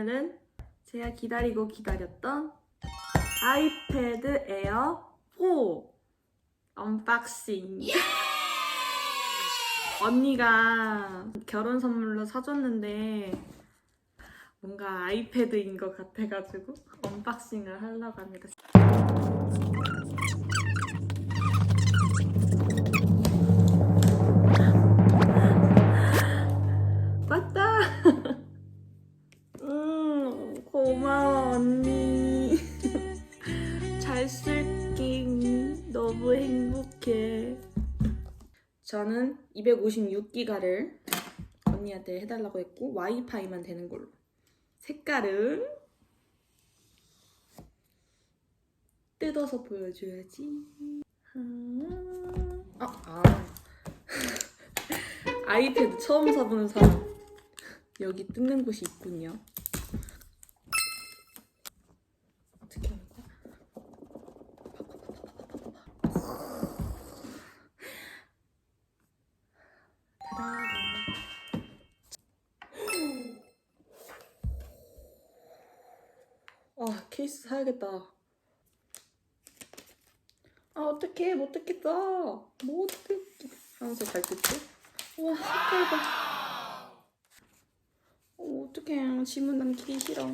오늘은 제가 기다리고 기다렸던 아이패드 에어 4 언박싱. 언니가 결혼 선물로 사줬는데 뭔가 아이패드인 것 같아가지고 언박싱을 하려고 합니다. 저는 256기가를 언니한테 해달라고 했고, 와이파이만 되는 걸로. 색깔은 뜯어서 보여줘야지. 아, 아. 아이패드 처음 사보는 사람. 여기 뜯는 곳이 있군요. 아, 케이스 사야겠다. 아, 어떡해. 못 뜯겠어. 못 뜯... 하면서 잘 뜯지? 우와, 색깔 봐. 어, 어떡해. 지문 남기기 싫어. 아.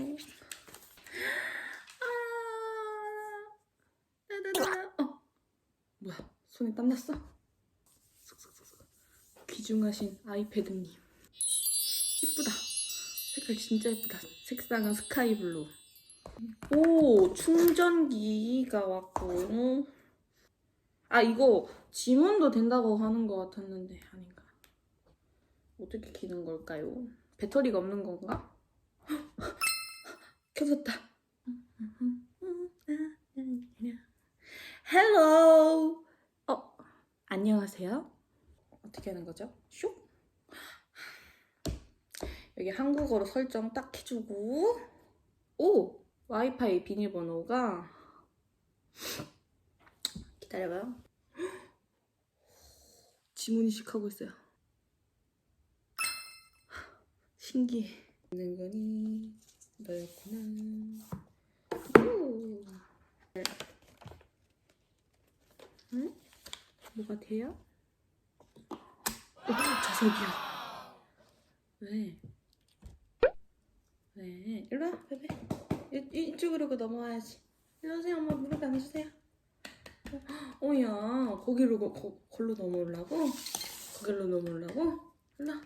어. 뭐야, 손에 땀 났어? 귀중하신 아이패드님. 이쁘다. 색깔 진짜 예쁘다. 색상은 스카이 블루. 오, 충전기가 왔고. 아, 이거 지문도 된다고 하는 것 같았는데, 아닌가. 어떻게 키는 걸까요? 배터리가 없는 건가? 켜졌다. 헬로. 어, 안녕하세요. 어떻게 하는 거죠? 슉. 여기 한국어로 설정 딱 해주고. 오, 와이파이 비밀번호가 기다려봐요. 지문이식 하고 있어요. 신기해. 있는 거니 너였구나. 뭐가 돼요? 오, 자석이야. 왜? 왜? 일로 와, 베베. 이, 이쪽으로 그 넘어와야지. 일로 오세요, 엄마 무릎 안아주세요. 어야, 거기로 거, 거, 걸로 넘어오려고? 거기로 넘어오려고? 일로 와.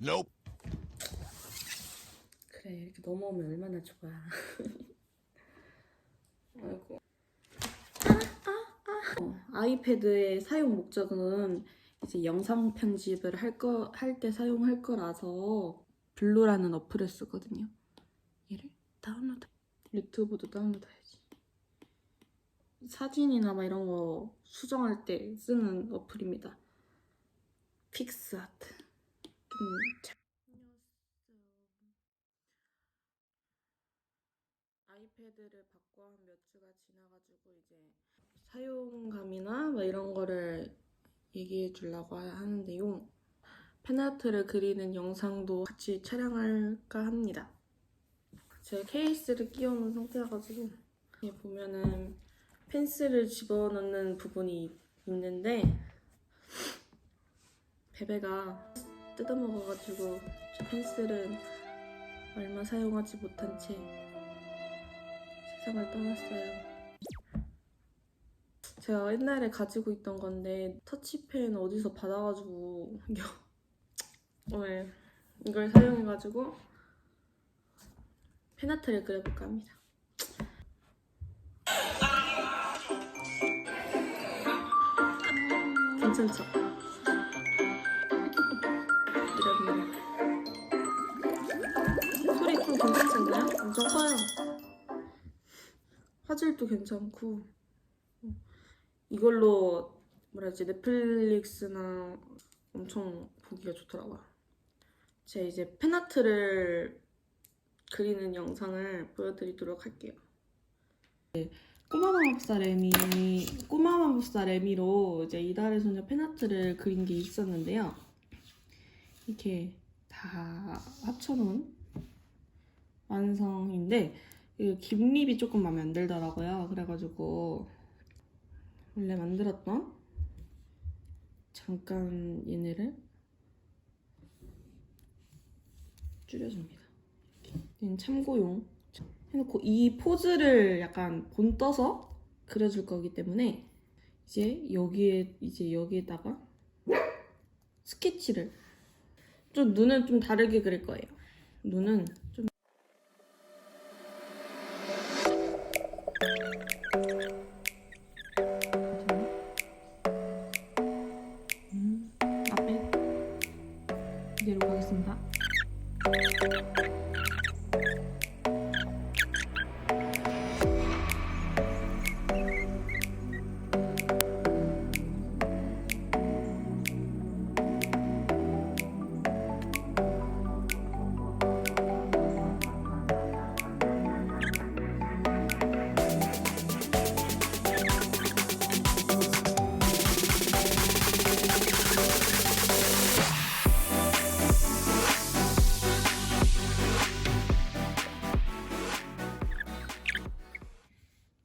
Nope. 그래 이렇게 넘어오면 얼마나 좋아 아이고 어, 아이패드의 사용 목적은 이제 영상 편집을 할 거 할 때 사용할 거라서 블루라는 어플을 쓰거든요 얘를 다운로드 유튜브도 다운로드해야지 사진이나 막 이런 거 수정할 때 쓰는 어플입니다 픽스아트 좀 잘... 아이패드를 받고 한몇 주가 지나가지고 이제 사용감이나 뭐 이런 거를 얘기해 주려고 하는데요. 팬아트를 그리는 영상도 같이 촬영할까 합니다. 제가 케이스를 끼워놓은 상태여가지고 여기 보면은 펜슬을 집어넣는 부분이 있는데 베베가 뜯어먹어가지고 저 펜슬은 얼마 사용하지 못한 채 세상을 떠났어요. 제가 옛날에 가지고 있던 건데 터치펜 어디서 받아가지고 오늘 이걸 사용해가지고 펜아트를 그려볼까 합니다. 괜찮죠? 이러면 소리 좀 괜찮지 않나요? 엄청 커요. 화질도 괜찮고 이걸로 뭐라지 넷플릭스나 엄청 보기가 좋더라고요. 제가 이제 팬아트를 그리는 영상을 보여드리도록 할게요. 네, 꼬마 마법사 레미 꼬마 마법사 레미로 이제 이달의 소녀 팬아트를 그린 게 있었는데요. 이렇게 다 합쳐놓은 완성인데 이 깁립이 조금 마음에 안 들더라고요. 그래가지고 원래 만들었던 잠깐 얘네를 줄여줍니다. 참고용 해놓고 이 포즈를 약간 본 떠서 그려줄 거기 때문에 이제 여기에 이제 여기에다가 스케치를 좀 눈은 좀 다르게 그릴 거예요. 눈은 좀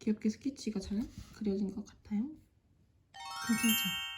귀엽게 스케치가 잘 그려진 것 같아요. 괜찮죠?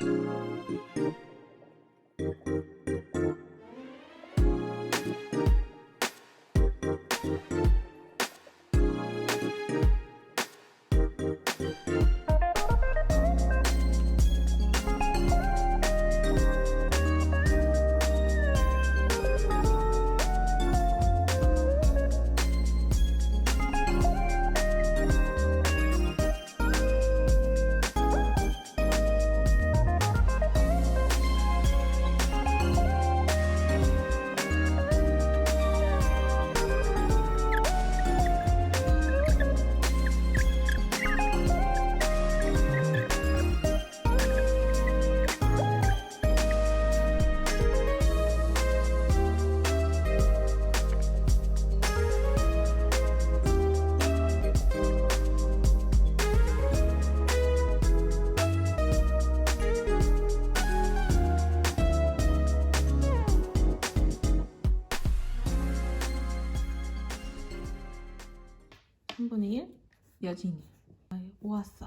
한 여진이. 오았어.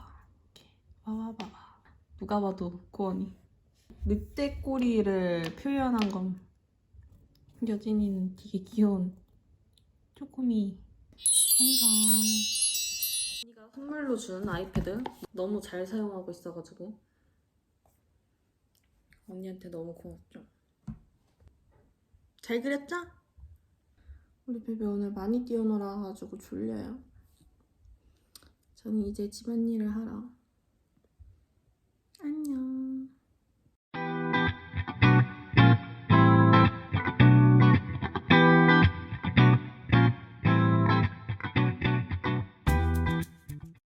이렇게. 와와봐봐 누가 봐도 고원이. 늑대 꼬리를 표현한 건 여진이는 되게 귀여운 쪼꼬미 완성 언니가 선물로 준 아이패드 너무 잘 사용하고 있어가지고 언니한테 너무 고맙죠. 잘 그렸죠? 우리 베베 오늘 많이 뛰어놀아 가지고 졸려요. 저는 이제 집안일을 하러